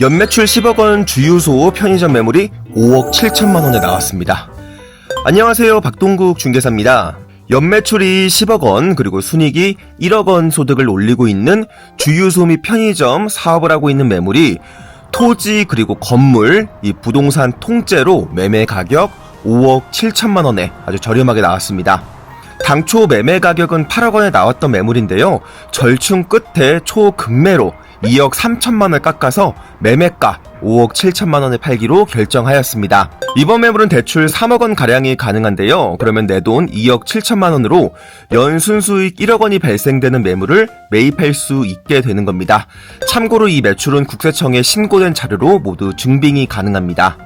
연매출 10억 원 주유소 편의점 매물이 5억 7천만 원에 나왔습니다. 안녕하세요. 박동국 중개사입니다. 연매출이 10억 원 그리고 순이익이 1억 원 소득을 올리고 있는 주유소 및 편의점 사업을 하고 있는 매물이 토지 그리고 건물 이 부동산 통째로 매매 가격 5억 7천만 원에 아주 저렴하게 나왔습니다. 당초 매매 가격은 8억 원에 나왔던 매물인데요. 절충 끝에 초급매로 2억 3천만 원을 깎아서 매매가 5억 7천만 원에 팔기로 결정하였습니다. 이번 매물은 대출 3억 원 가량이 가능한데요. 그러면 내 돈 2억 7천만 원으로 연순 수익 1억 원이 발생되는 매물을 매입할 수 있게 되는 겁니다. 참고로 이 매출은 국세청에 신고된 자료로 모두 증빙이 가능합니다.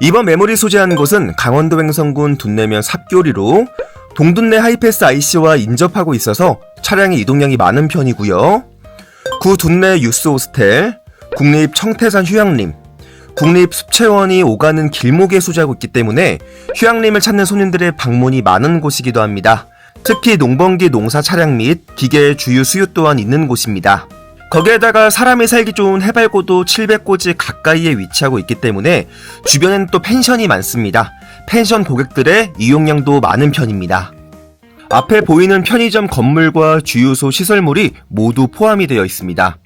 이번 매물이 소재한 곳은 강원도 횡성군 둔내면 삽교리로 동둔내 하이패스 IC와 인접하고 있어서 차량의 이동량이 많은 편이고요. 구 둔내 유스 호스텔, 국립 청태산 휴양림, 국립 습채원이 오가는 길목에 소재하고 있기 때문에 휴양림을 찾는 손님들의 방문이 많은 곳이기도 합니다. 특히 농번기 농사 차량 및 기계 주유 수요 또한 있는 곳입니다. 거기에다가 사람이 살기 좋은 해발고도 700고지 가까이에 위치하고 있기 때문에 주변엔 또 펜션이 많습니다. 펜션 고객들의 이용량도 많은 편입니다. 앞에 보이는 편의점 건물과 주유소 시설물이 모두 포함이 되어 있습니다.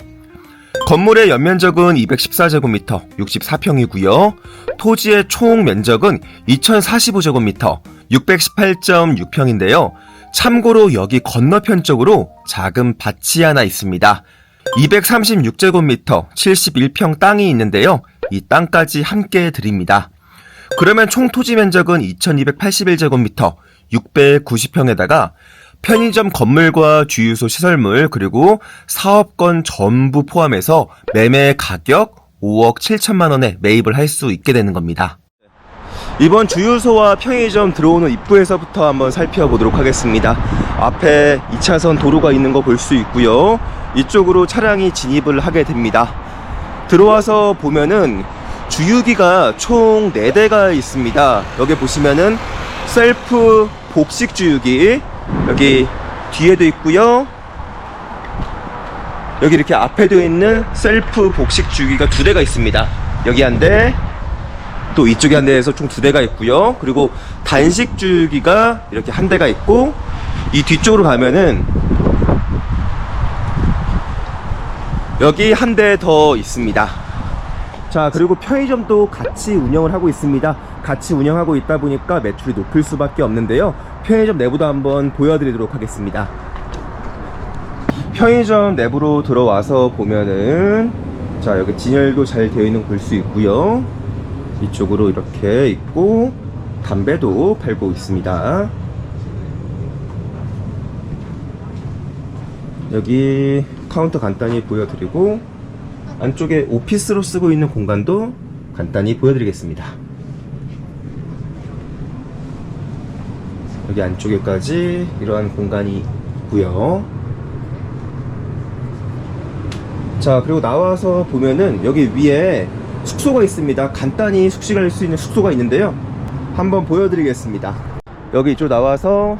건물의 연면적은 214제곱미터, 64평이고요. 토지의 총 면적은 2045제곱미터, 618.6평인데요. 참고로 여기 건너편 쪽으로 작은 밭이 하나 있습니다. 236제곱미터, 71평 땅이 있는데요. 이 땅까지 함께 드립니다. 그러면 총 토지 면적은 2281제곱미터, 690평에다가 편의점 건물과 주유소 시설물 그리고 사업권 전부 포함해서 매매 가격 5억 7천만 원에 매입을 할 수 있게 되는 겁니다. 이번 주유소와 편의점 들어오는 입구에서부터 한번 살펴보도록 하겠습니다. 앞에 2차선 도로가 있는 거 볼 수 있고요. 이쪽으로 차량이 진입을 하게 됩니다. 들어와서 보면은 주유기가 총 4대가 있습니다. 여기 보시면은 셀프 복식 주유기 여기 뒤에도 있고요. 여기 이렇게 앞에도 있는 셀프 복식 주유기가 두 대가 있습니다. 여기 한 대, 또 이쪽에 한 대에서 총 두 대가 있고요. 그리고 단식 주유기가 이렇게 한 대가 있고 이 뒤쪽으로 가면은 여기 한 대 더 있습니다. 자, 그리고 편의점도 같이 운영을 하고 있습니다. 같이 운영하고 있다 보니까 매출이 높을 수밖에 없는데요. 편의점 내부도 한번 보여드리도록 하겠습니다. 편의점 내부로 들어와서 보면은 자, 여기 진열도 잘 되어 있는 거볼수 있고요. 이쪽으로 이렇게 있고 담배도 팔고 있습니다. 여기 카운터 간단히 보여드리고 안쪽에 오피스로 쓰고 있는 공간도 간단히 보여드리겠습니다. 여기 안쪽에까지 이러한 공간이 있고요. 자 그리고 나와서 보면은 여기 위에 숙소가 있습니다. 간단히 숙식할 수 있는 숙소가 있는데요. 한번 보여드리겠습니다. 여기 이쪽 나와서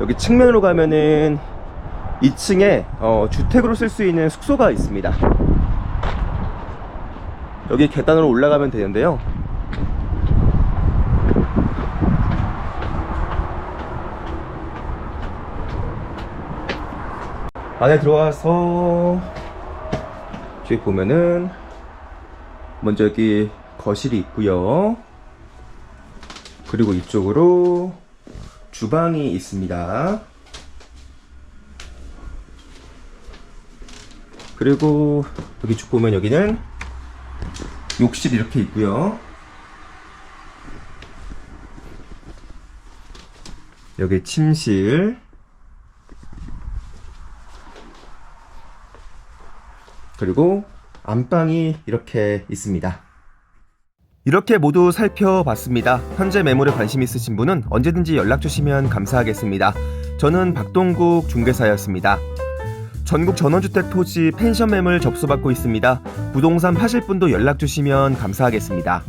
여기 측면으로 가면은 2층에 어, 주택으로 쓸 수 있는 숙소가 있습니다. 여기 계단으로 올라가면 되는데요. 안에 들어와서 저기 보면은 먼저 여기 거실이 있고요. 그리고 이쪽으로 주방이 있습니다. 그리고 여기 쭉 보면 여기는 욕실이 이렇게 있고요. 여기 침실. 그리고 안방이 이렇게 있습니다. 이렇게 모두 살펴봤습니다. 현재 매물에 관심 있으신 분은 언제든지 연락 주시면 감사하겠습니다. 저는 박동국 중개사였습니다. 전국 전원주택 토지 펜션 매물 접수받고 있습니다. 부동산 파실 분도 연락 주시면 감사하겠습니다.